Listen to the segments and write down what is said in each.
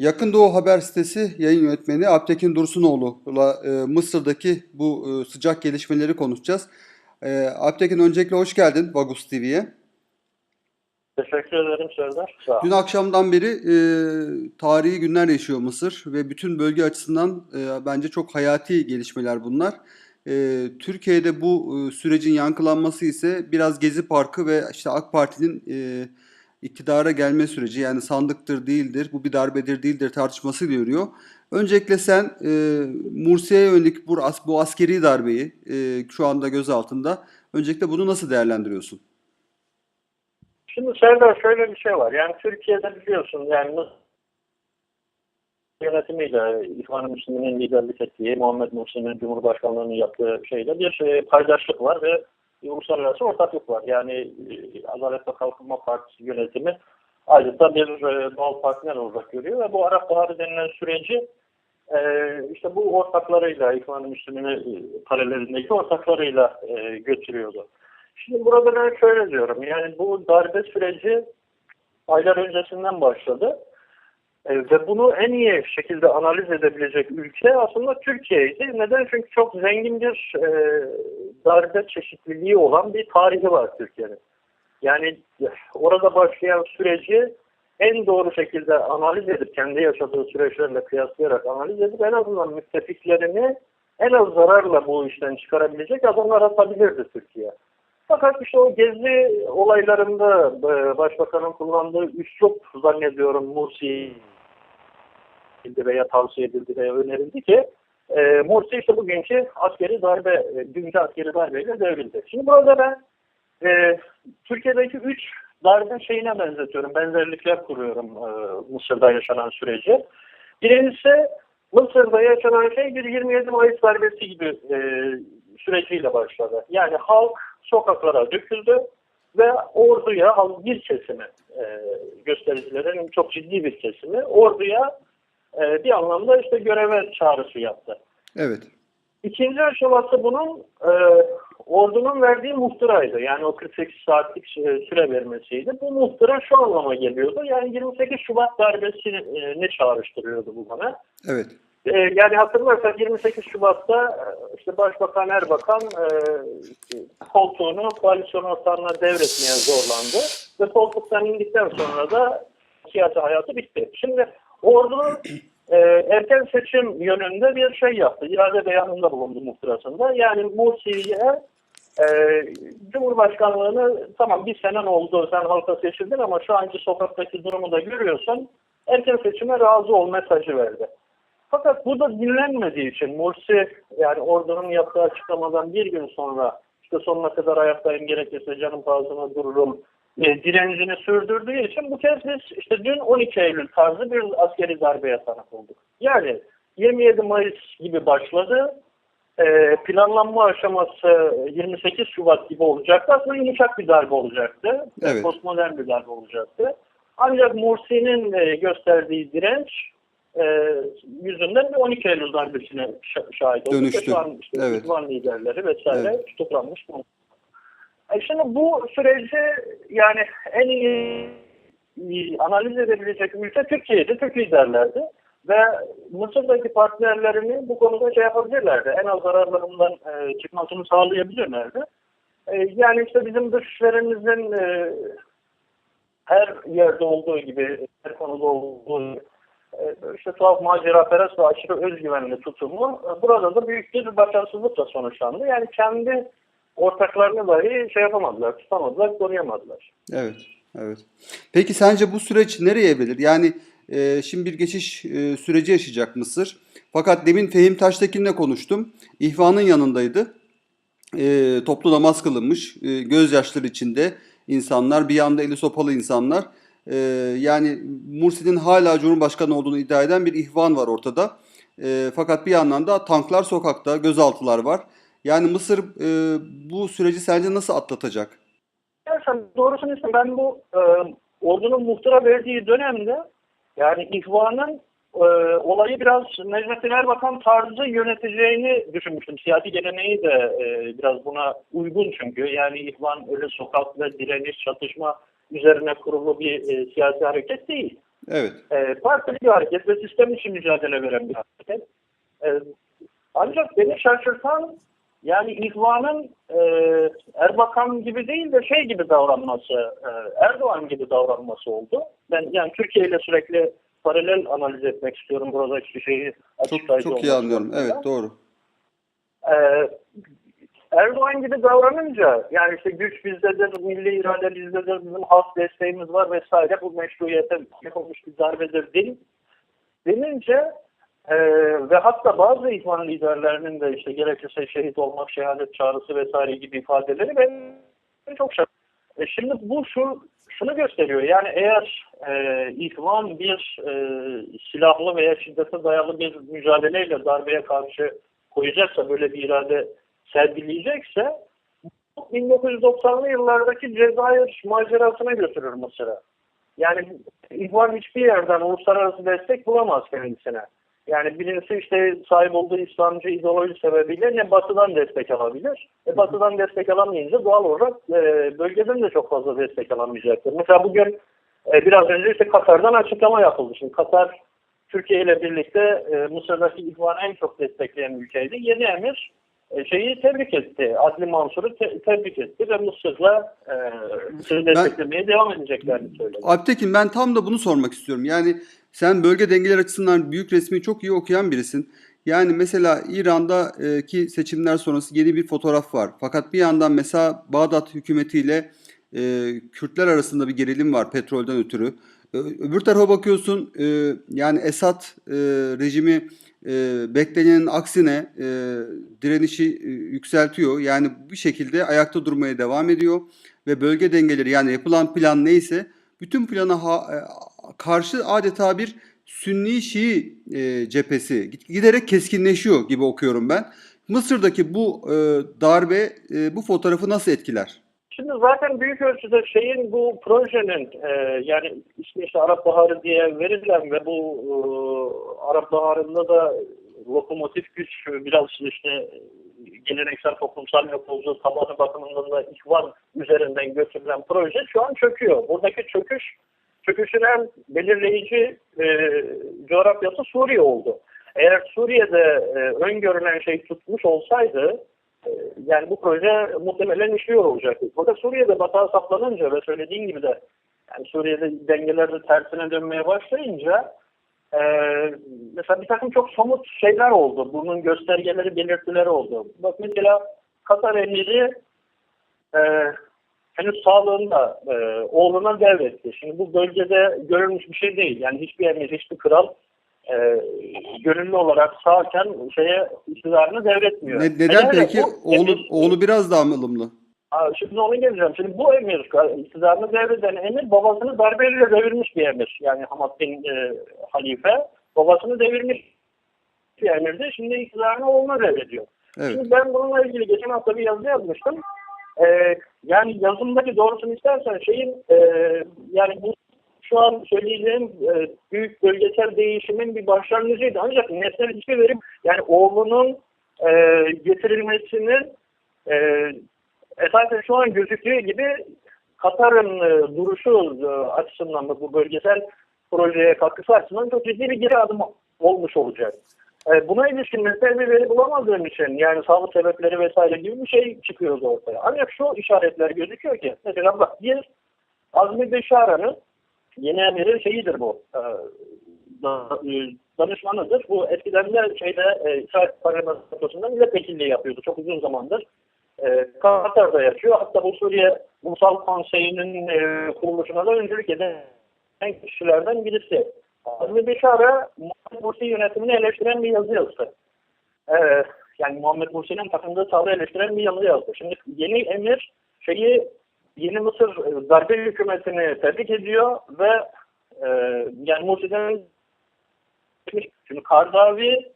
Yakın Doğu Haber sitesi yayın yönetmeni Alptekin Dursunoğlu'la e, Mısır'daki bu e, sıcak gelişmeleri konuşacağız. E, Alptekin öncelikle hoş geldin Vagus TV'ye. Teşekkür ederim Serdar. Sağ ol. Dün akşamdan beri e, tarihi günler yaşıyor Mısır ve bütün bölge açısından e, bence çok hayati gelişmeler bunlar. E, Türkiye'de bu e, sürecin yankılanması ise biraz Gezi Parkı ve işte AK Parti'nin e, iktidara gelme süreci yani sandıktır değildir, bu bir darbedir değildir tartışması yürüyor. Öncelikle sen e, Mursi'ye yönelik bu, bu askeri darbeyi e, şu anda göz altında. Öncelikle bunu nasıl değerlendiriyorsun? Şimdi Serdar şöyle bir şey var. Yani Türkiye'de biliyorsun yani yönetimiyle İhvan-ı Müslüman'ın liderlik ettiği Muhammed Mursi'nin Cumhurbaşkanlığının yaptığı şeyle bir e, paydaşlık var ve uluslararası ortaklık var. Yani e, Adalet ve Kalkınma Partisi yönetimi ayrıca bir e, doğal partner olarak görüyor ve bu Arap Baharı denilen süreci e, işte bu ortaklarıyla İhvan-ı Müslüman'ın e, paralelindeki ortaklarıyla e, götürüyordu. Şimdi burada ben şöyle diyorum. Yani bu darbe süreci aylar öncesinden başladı. E, ve bunu en iyi şekilde analiz edebilecek ülke aslında Türkiye'ydi. Neden? Çünkü çok zengin bir e, darbe çeşitliliği olan bir tarihi var Türkiye'nin. Yani orada başlayan süreci en doğru şekilde analiz edip kendi yaşadığı süreçlerle kıyaslayarak analiz edip en azından müttefiklerini en az zararla bu işten çıkarabilecek adımlar atabilirdi Türkiye. Fakat işte o gezi olaylarında e, başbakanın kullandığı üslup zannediyorum Mursi veya tavsiye edildi veya önerildi ki e, Mursi işte bugünkü askeri darbe, e, dünkü askeri darbeyle devrildi. Şimdi burada ben e, Türkiye'deki üç darbe şeyine benzetiyorum. Benzerlikler kuruyorum e, Mısır'da yaşanan süreci. Birincisi Mısır'da yaşanan şey bir 27 Mayıs darbesi gibi e, süreciyle başladı. Yani halk sokaklara döküldü ve orduya bir kesimi e, göstericilerin çok ciddi bir kesimi orduya e, bir anlamda işte göreve çağrısı yaptı. Evet. İkinci aşaması bunun e, ordunun verdiği muhtıraydı. Yani o 48 saatlik e, süre vermesiydi. Bu muhtıra şu anlama geliyordu. Yani 28 Şubat darbesini çağrıştırıyordu bu bana. Evet. E, yani hatırlarsak 28 Şubat'ta e, işte Başbakan Erbakan e, koltuğunu koalisyon ortağına devretmeye zorlandı. Ve koltuktan indikten sonra da siyasi hayatı bitti. Şimdi ordunun e, erken seçim yönünde bir şey yaptı. İrade beyanında bulundu muhtırasında. Yani Mursi'ye e, Cumhurbaşkanlığını tamam bir senen oldu sen halka seçildin ama şu anki sokaktaki durumu da görüyorsun. Erken seçime razı ol mesajı verdi. Fakat bu da dinlenmediği için Mursi yani ordunun yaptığı açıklamadan bir gün sonra işte sonuna kadar ayaktayım gerekirse canım pahasına dururum e, direncini sürdürdüğü için bu kez biz işte dün 12 Eylül tarzı bir askeri darbeye tanık olduk. Yani 27 Mayıs gibi başladı. E, planlanma aşaması 28 Şubat gibi olacaktı. Aslında yumuşak bir darbe olacaktı. Evet. Postmodern bir darbe olacaktı. Ancak Mursi'nin e, gösterdiği direnç e, yüzünden bir 12 Eylül darbesine şa- şahit olduk. Dönüştü. Şu an işte Evet. Müslüman liderleri vesaire Evet. tutuklanmış. E şimdi bu süreci yani en iyi, iyi analiz edebilecek ülke Türkiye'ydi, Türk liderlerdi. Ve Mısır'daki partnerlerini bu konuda şey yapabilirlerdi. En az zararlarından e, çıkmasını sağlayabilirlerdi. E, yani işte bizim dışişlerimizin e, her yerde olduğu gibi, her konuda olduğu gibi, işte tuhaf maceraperest ve aşırı özgüvenli tutumu e, burada da büyük bir başarısızlıkla sonuçlandı. Yani kendi ortaklarını dahi şey yapamadılar, tutamadılar, koruyamadılar. Evet, evet. Peki sence bu süreç nereye evrilir? Yani e, şimdi bir geçiş e, süreci yaşayacak Mısır. Fakat demin Fehim Taştekin'le konuştum. İhvan'ın yanındaydı. E, toplu namaz kılınmış. E, gözyaşları içinde insanlar, bir yanda eli sopalı insanlar. E, yani Mursi'nin hala Cumhurbaşkanı olduğunu iddia eden bir ihvan var ortada. E, fakat bir yandan da tanklar sokakta, gözaltılar var. Yani Mısır e, bu süreci sence nasıl atlatacak? Gerçekten doğrusunu. Ben bu e, ordunun muhtıra verdiği dönemde yani ihvanın e, olayı biraz Necmettin Erbakan tarzı yöneteceğini düşünmüştüm. Siyasi geleneği de e, biraz buna uygun çünkü. Yani ihvan öyle sokak ve direniş, çatışma üzerine kurulu bir e, siyasi hareket değil. Evet. E, partili bir hareket ve sistem için mücadele veren bir hareket. E, ancak beni şaşırtan yani İhvan'ın e, Erbakan gibi değil de şey gibi davranması, e, Erdoğan gibi davranması oldu. Ben yani Türkiye ile sürekli paralel analiz etmek istiyorum buradaki şeyi Çok açıklayıcı çok iyi olmak anlıyorum. Evet doğru. Ee, Erdoğan gibi davranınca yani işte güç bizdedir, milli irade bizdedir, bizim halk desteğimiz var vesaire bu meşruiyete yapılmış bir darbedir değil. Denince e, ve hatta bazı ihvan liderlerinin de işte gerekirse şehit olmak, şehadet çağrısı vesaire gibi ifadeleri ben çok şaşırdım. E şimdi bu şu şunu gösteriyor. Yani eğer e, ihvan bir e, silahlı veya şiddete dayalı bir mücadeleyle darbeye karşı koyacaksa, böyle bir irade sergileyecekse 1990'lı yıllardaki Cezayir macerasına götürür Mısır'a. Yani İhvan hiçbir yerden uluslararası destek bulamaz kendisine. Yani birincisi işte sahip olduğu İslamcı ideoloji sebebiyle ne batıdan destek alabilir. E, batıdan destek alamayınca doğal olarak e, bölgeden de çok fazla destek alamayacaktır. Mesela bugün e, biraz önce işte Katar'dan açıklama yapıldı. Şimdi Katar Türkiye ile birlikte e, Mısır'daki İhvan'ı en çok destekleyen ülkeydi. Yeni emir şeyi tebrik etti. Adli Mansur'u te- tebrik etti ve Mısır'la e, Mısır'ı desteklemeye devam edeceklerini söyledi. Alptekin ben tam da bunu sormak istiyorum. Yani sen bölge dengeler açısından büyük resmi çok iyi okuyan birisin. Yani mesela İran'daki seçimler sonrası yeni bir fotoğraf var. Fakat bir yandan mesela Bağdat hükümetiyle e, Kürtler arasında bir gerilim var petrolden ötürü. Öbür tarafa bakıyorsun e, yani Esad e, rejimi e, beklenenin aksine e, direnişi e, yükseltiyor. Yani bir şekilde ayakta durmaya devam ediyor ve bölge dengeleri yani yapılan plan neyse bütün plana ha- e, karşı adeta bir Sünni Şii e, cephesi giderek keskinleşiyor gibi okuyorum ben. Mısır'daki bu e, darbe e, bu fotoğrafı nasıl etkiler? Şimdi zaten büyük ölçüde şeyin bu projenin e, yani işte, işte Arap Baharı diye verilen ve bu e, Arap Baharı'nda da lokomotif güç biraz işte geleneksel toplumsal yapıcı tabanı bakımından da ihvan üzerinden götürülen proje şu an çöküyor. Buradaki çöküş çöküşün en belirleyici e, coğrafyası Suriye oldu. Eğer Suriye'de e, öngörülen şey tutmuş olsaydı yani bu proje muhtemelen işliyor olacaktı. Fakat Suriye'de batağa saplanınca ve söylediğim gibi de yani Suriye'de dengeler de tersine dönmeye başlayınca e, mesela bir takım çok somut şeyler oldu. Bunun göstergeleri, belirtileri oldu. Bak mesela Katar emiri e, henüz sağlığında e, oğluna devretti. Şimdi bu bölgede görülmüş bir şey değil. Yani hiçbir emir, hiçbir kral e, gönüllü olarak sağken şeye iktidarını devretmiyor. Ne- neden hele peki? bu Oğlu, emir- oğlu biraz daha mı ılımlı? Şimdi onu geleceğim. Şimdi bu emir, iktidarını devreden emir babasını darbeyle devirmiş bir emir. Yani Hamad bin e, Halife babasını devirmiş bir emirdi. Şimdi iktidarını oğluna devrediyor. Evet. Şimdi ben bununla ilgili geçen hafta bir yazı yazmıştım. Ee, yani yazımdaki doğrusunu istersen şeyin e, yani bu şu an söyleyeceğim e, büyük bölgesel değişimin bir başlangıcıydı. Ancak nesnel hiçbir verim yani oğlunun e, getirilmesinin e, esasen şu an gözüktüğü gibi Katar'ın e, duruşu e, açısından da bu bölgesel projeye katkısı açısından çok ciddi bir geri adım olmuş olacak. E, buna ilişkin mesela bir veri bulamadığım için yani sağlık sebepleri vesaire gibi bir şey çıkıyordu ortaya. Ancak şu işaretler gözüküyor ki mesela bak bir Azmi Beşara'nın yeni emirin şeyidir bu. E, e, danışmanıdır. Bu eskiden de şeyde e, İsrail Parlamentosu'nda milletvekilliği yapıyordu çok uzun zamandır. E, Katar'da yaşıyor. Hatta bu Suriye Ulusal Konseyi'nin e, kuruluşuna da öncülük eden kişilerden birisi. Azmi Beşara Muhammed Mursi yönetimini eleştiren bir yazı yazdı. Ee, yani Muhammed Mursi'nin takındığı tavrı eleştiren bir yazı yazdı. Şimdi yeni emir şeyi yeni Mısır e, darbe hükümetini tebrik ediyor ve e, yani Mursi'den şimdi Kardavi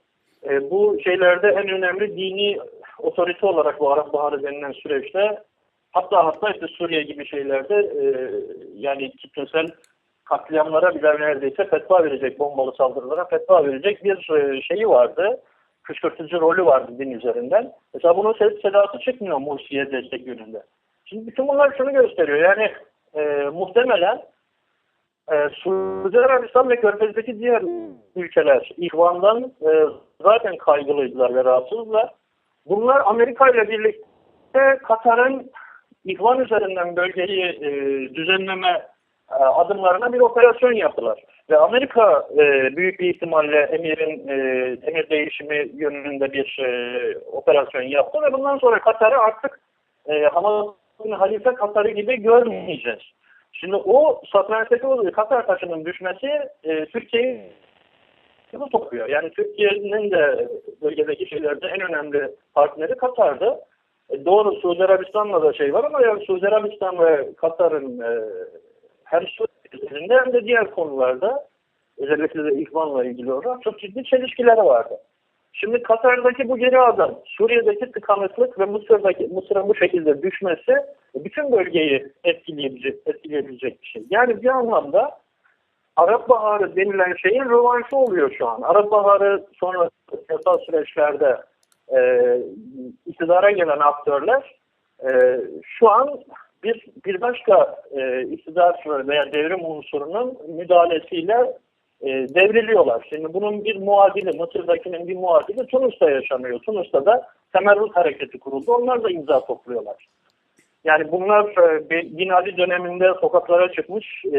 e, bu şeylerde en önemli dini otorite olarak bu Arap Baharı denilen süreçte hatta hatta işte Suriye gibi şeylerde e, yani kitlesel katliamlara bile neredeyse fetva verecek, bombalı saldırılara fetva verecek bir e, şeyi vardı. Kışkırtıcı rolü vardı din üzerinden. Mesela bunun ses sedası çıkmıyor Mursi'ye destek yönünde. Şimdi bütün bunlar şunu gösteriyor. Yani e, muhtemelen Ee, Suudi Arabistan ve Körfez'deki diğer ülkeler ihvandan e, zaten kaygılıydılar ve rahatsızlar. Bunlar Amerika ile birlikte Katar'ın ihvan üzerinden bölgeyi e, düzenleme e, adımlarına bir operasyon yaptılar. Ve Amerika e, büyük bir ihtimalle emirin e, emir değişimi yönünde bir e, operasyon yaptı ve bundan sonra Katar'ı artık e, Hamas'ın halife Katar'ı gibi görmeyeceğiz. Şimdi o satrançtaki o Katar taşının düşmesi e, Türkiye'yi sıkı sokuyor. Yani Türkiye'nin de bölgedeki şeylerde en önemli partneri Katar'dı. E, doğru Suudi Arabistan'la da şey var ama yani Suudi Arabistan ve Katar'ın e, hem Suriye'de hem de diğer konularda özellikle de ihvanla ilgili olarak çok ciddi çelişkileri vardı. Şimdi Katar'daki bu geri adım, Suriye'deki tıkanıklık ve Mısır'daki Mısır'ın bu şekilde düşmesi bütün bölgeyi etkileyebilecek, etkileyebilecek bir şey. Yani bir anlamda Arap Baharı denilen şeyin rövanşı oluyor şu an. Arap Baharı sonra yasal süreçlerde e, iktidara gelen aktörler e, şu an bir bir başka e, iktidar veya devrim unsurunun müdahalesiyle e, devriliyorlar. Şimdi bunun bir muadili, Mısır'dakinin bir muadili Tunus'ta yaşanıyor. Tunus'ta da Temerrüt Hareketi kuruldu. Onlar da imza topluyorlar. Yani bunlar e, Bin Ali döneminde sokaklara çıkmış e,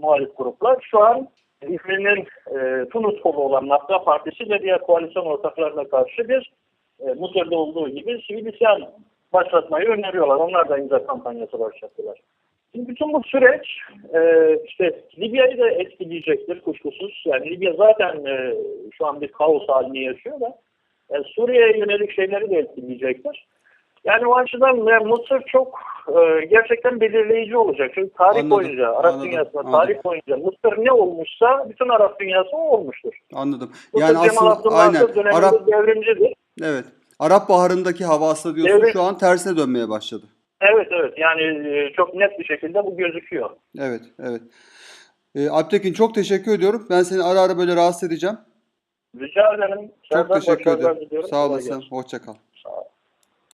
muhalif gruplar. Şu an İsrail'in e, Tunus kolu olan Nafta Partisi ve diğer koalisyon ortaklarına karşı bir e, Mısır'da olduğu gibi sivil isyan başlatmayı öneriyorlar. Onlar da imza kampanyası başlattılar. Şimdi bütün bu süreç e, işte Libya'yı da etkileyecektir kuşkusuz. Yani Libya zaten e, şu an bir kaos halini yaşıyor da e, Suriye'ye yönelik şeyleri de etkileyecektir. Yani o açıdan e, Mısır çok e, gerçekten belirleyici olacak. Çünkü tarih Anladım, boyunca, Arap anladım, dünyasında anladım. tarih boyunca Mısır ne olmuşsa bütün Arap dünyası o olmuştur. Anladım. Mısır Yani Cemal aslında aynen Arap devrimcidir. evet. Arap Baharı'ndaki havası diyorsun Evet. şu an tersine dönmeye başladı. Evet evet yani e, çok net bir şekilde bu gözüküyor. Evet, evet. Ee, Alptekin çok teşekkür ediyorum. Ben seni ara ara böyle rahatsız edeceğim. Rica ederim. Çok Serdar, teşekkür ederim. Sağ olasın. Hoşça kal. Sağ ol.